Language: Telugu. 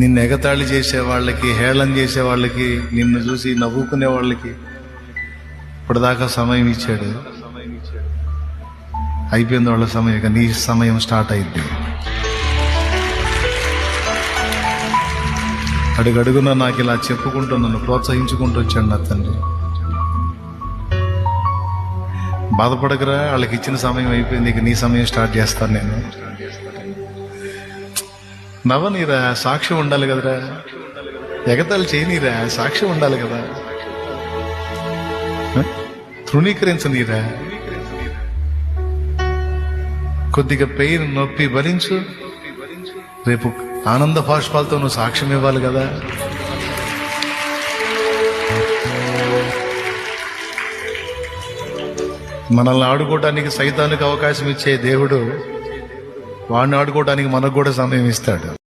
నిన్ను ఎగతాళి చేసే వాళ్ళకి హేళన చేసే వాళ్ళకి నిన్ను చూసి నవ్వుకునే వాళ్ళకి ఇప్పటిదాకా సమయం ఇచ్చాడు. అయిపోయింది వాళ్ళ సమయం ఇక నీ సమయం స్టార్ట్ అయింది అడుగడుగున నాకు ఇలా చెప్పుకుంటూ నన్ను ప్రోత్సహించుకుంటూ వచ్చాడు నా తండ్రి. బాధపడకరా వాళ్ళకి ఇచ్చిన సమయం అయిపోయింది ఇక నీ సమయం స్టార్ట్ చేస్తాను నేను. నవ్వనీరా సాక్ష్యం ఉండాలి కదరా. ఎగతాలు చేయనీరా సాక్ష్యం ఉండాలి కదా. తృణీకరించనీరా. కొద్దిగా పెయిన్ నొప్పి భరించు రేపు ఆనంద భాష్పాలతో నువ్వు సాక్ష్యం ఇవ్వాలి కదా. మనల్ని ఆడుకోవటానికి సైతానికి అవకాశం ఇచ్చే దేవుడు వాడిని ఆడుకోవడానికి మనకు కూడా సమయం ఇస్తాడు.